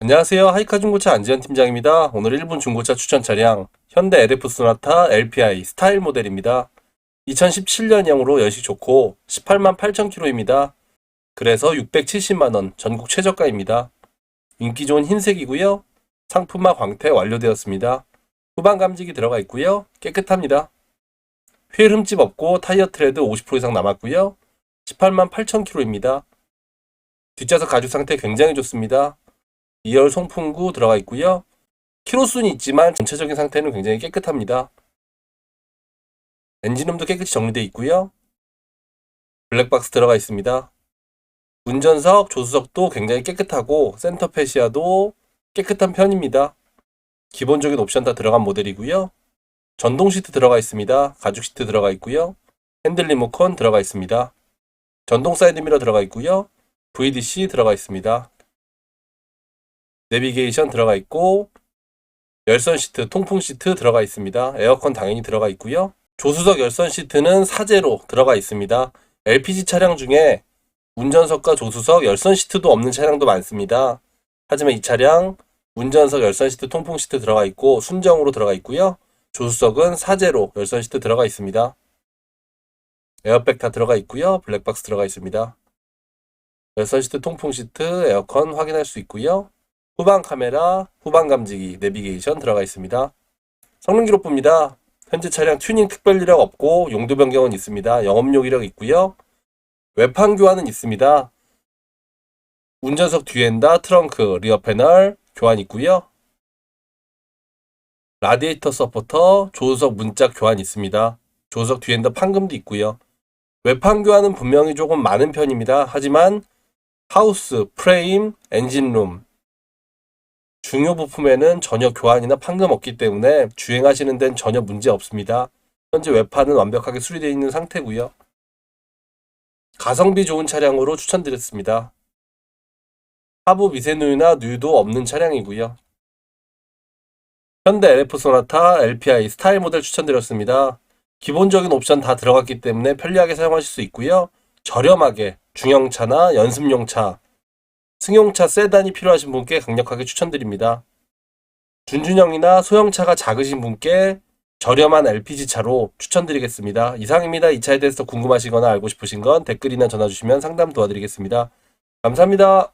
안녕하세요. 하이카 중고차 안지현 팀장입니다. 오늘 1분 중고차 추천 차량 현대 LF 소나타 LPI 스타일 모델입니다. 2017년형으로 연식 좋고 18만 8천 킬로입니다. 그래서 670만 원 전국 최저가입니다. 인기 좋은 흰색이고요. 상품화 광택 완료되었습니다. 후방 감지기 들어가 있고요. 깨끗합니다. 휠 흠집 없고 타이어 트레드 50% 이상 남았고요. 18만 8천 킬로입니다. 뒷좌석 가죽 상태 굉장히 좋습니다. 2열 송풍구 들어가 있고요. 키로수는 있지만 전체적인 상태는 굉장히 깨끗합니다. 엔진음도 깨끗이 정리되어 있고요. 블랙박스 들어가 있습니다. 운전석, 조수석도 굉장히 깨끗하고 센터 페시아도 깨끗한 편입니다. 기본적인 옵션 다 들어간 모델이고요. 전동 시트 들어가 있습니다. 가죽 시트 들어가 있고요. 핸들 리모컨 들어가 있습니다. 전동 사이드 미러 들어가 있고요. VDC 들어가 있습니다. 내비게이션 들어가 있고 열선 시트, 통풍 시트 들어가 있습니다. 에어컨 당연히 들어가 있고요. 조수석 열선 시트는 사제로 들어가 있습니다. LPG 차량 중에 운전석과 조수석 열선 시트도 없는 차량도 많습니다. 하지만 이 차량 운전석 열선 시트, 통풍 시트 들어가 있고 순정으로 들어가 있고요. 조수석은 사제로 열선 시트 들어가 있습니다. 에어백 다 들어가 있고요. 블랙박스 들어가 있습니다. 열선 시트, 통풍 시트, 에어컨 확인할 수 있고요. 후방 카메라, 후방 감지기, 내비게이션 들어가 있습니다. 성능 기록부입니다. 현재 차량 튜닝 특별 이력 없고 용도 변경은 있습니다. 영업용 이력 있고요. 외판 교환은 있습니다. 운전석 뒤엔다, 트렁크, 리어 패널 교환 있고요. 라디에이터 서포터, 조수석 문짝 교환 있습니다. 조수석 뒤엔다 판금도 있고요. 외판 교환은 분명히 조금 많은 편입니다. 하지만 하우스, 프레임, 엔진룸, 중요 부품에는 전혀 교환이나 판금 없기 때문에 주행하시는 데는 전혀 문제 없습니다. 현재 외판은 완벽하게 수리되어 있는 상태고요. 가성비 좋은 차량으로 추천드렸습니다. 하부 미세누유나 누유도 없는 차량이고요. 현대 LF 소나타 LPI 스타일 모델 추천드렸습니다. 기본적인 옵션 다 들어갔기 때문에 편리하게 사용하실 수 있고요. 저렴하게 중형차나 연습용차, 승용차 세단이 필요하신 분께 강력하게 추천드립니다. 준준형이나 소형차가 작으신 분께 저렴한 LPG 차로 추천드리겠습니다. 이상입니다. 이 차에 대해서 궁금하시거나 알고 싶으신 건 댓글이나 전화 주시면 상담 도와드리겠습니다. 감사합니다.